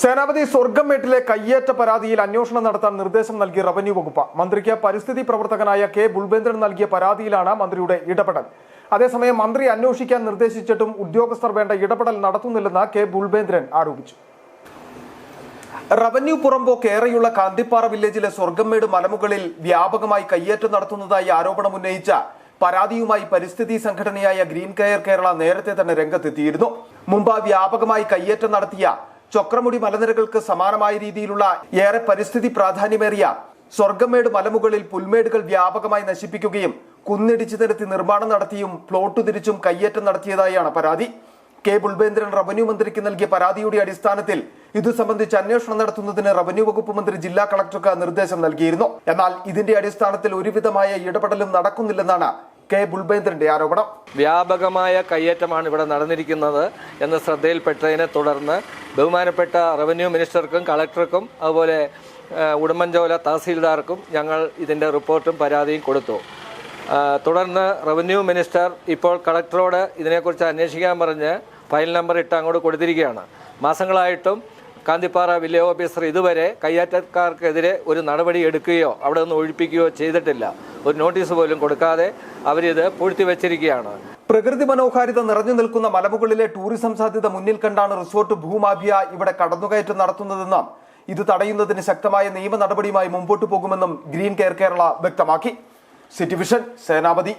സേനാപതി സ്വർഗം വീട്ടിലെ കയ്യേറ്റ പരാതിയിൽ അന്വേഷണം നടത്താൻ നിർദ്ദേശം നൽകി റവന്യൂ വകുപ്പ്. മന്ത്രിക്ക് പരിസ്ഥിതി പ്രവർത്തകനായ കെ ബുൾബേന്ദ്രൻ നൽകിയ പരാതിയിലാണ് മന്ത്രിയുടെ ഇടപെടൽ. അതേസമയം മന്ത്രി അന്വേഷിക്കാൻ നിർദ്ദേശിച്ചിട്ടും ഉദ്യോഗസ്ഥർ വേണ്ട ഇടപെടൽ നടത്തുന്നില്ലെന്ന് കെ ബുൾബേന്ദ്രൻ ആരോപിച്ചു. റവന്യൂ പുറമ്പോക്ക് ഏറെയുള്ള കാന്തിപ്പാറ വില്ലേജിലെ സ്വർഗംമേട് മലമുകളിൽ വ്യാപകമായി കയ്യേറ്റം നടത്തുന്നതായി ആരോപണം ഉന്നയിച്ച പരാതിയുമായി പരിസ്ഥിതി സംഘടനയായ ഗ്രീൻ കെയർ കേരള നേരത്തെ തന്നെ രംഗത്തെത്തിയിരുന്നു. മുമ്പ് വ്യാപകമായി കയ്യേറ്റം നടത്തിയ ചൊക്രമുടി മലനിരകൾക്ക് സമാനമായ രീതിയിലുള്ള ഏറെ പരിസ്ഥിതി പ്രാധാന്യമേറിയ സ്വർഗമേട് മലമുകളിൽ പുൽമേടുകൾ വ്യാപകമായി നശിപ്പിക്കുകയും കുന്നിടിച്ചു നിരത്തി നിർമ്മാണം നടത്തിയും പ്ലോട്ട് തിരിച്ചും കയ്യേറ്റം നടത്തിയതായാണ് പരാതി. കെ ബുൾബേന്ദ്രൻ റവന്യൂ മന്ത്രിക്ക് നൽകിയ പരാതിയുടെ അടിസ്ഥാനത്തിൽ ഇതു സംബന്ധിച്ച് അന്വേഷണം നടത്തുന്നതിന് റവന്യൂ വകുപ്പ് മന്ത്രി ജില്ലാ കളക്ടർക്ക് നിർദ്ദേശം നൽകിയിരുന്നു. എന്നാൽ ഇതിന്റെ അടിസ്ഥാനത്തിൽ ഒരുവിധമായ ഇടപെടലും നടക്കുന്നില്ലെന്നാണ് കെ ബുൾബേന്ദ്രന്റെ ആരോപണം. വ്യാപകമായ കയ്യേറ്റമാണ് ഇവിടെ നടന്നിരിക്കുന്നത് എന്ന് ശ്രദ്ധയിൽപ്പെട്ടതിനെ തുടർന്ന് ബഹുമാനപ്പെട്ട റവന്യൂ മിനിസ്റ്റർക്കും കളക്ടർക്കും അതുപോലെ ഉടുമ്പൻചോല തഹസീൽദാർക്കും ഞങ്ങൾ ഇതിന്റെ റിപ്പോർട്ടും പരാതിയും കൊടുത്തു. തുടർന്ന് റവന്യൂ മിനിസ്റ്റർ ഇപ്പോൾ കളക്ടറോട് ഇതിനെക്കുറിച്ച് അന്വേഷിക്കാൻ പറഞ്ഞ് ഫയൽ നമ്പർ ഇട്ട് അങ്ങോട്ട് കൊടുത്തിരിക്കുകയാണ്. മാസങ്ങളായിട്ടും കാന്തിപ്പാറ വില്ലേജ് ഓഫീസർ ഇതുവരെ കയ്യേറ്റക്കാർക്കെതിരെ ഒരു നടപടി എടുക്കുകയോ അവിടെ നിന്ന് ഒഴിപ്പിക്കുകയോ ചെയ്തിട്ടില്ല. ഒരു നോട്ടീസ് പോലും കൊടുക്കാതെ അവരിത് പൂഴ്ത്തിവെച്ചിരിക്കുകയാണ് പ്രകൃതി മനോഹാരിത നിറഞ്ഞു നിൽക്കുന്ന മലമുകളിലെ ടൂറിസം സാധ്യത മുന്നിൽ കണ്ടാണ് റിസോർട്ട് ഭൂമാഫിയ ഇവിടെ കടന്നുകയറ്റം നടത്തുന്നതെന്നും ഇത് തടയുന്നതിന് ശക്തമായ നിയമ നടപടിയുമായി മുമ്പോട്ട് പോകുമെന്നും ഗ്രീൻ കെയർ കേരള വ്യക്തമാക്കി. City vision Senapathi.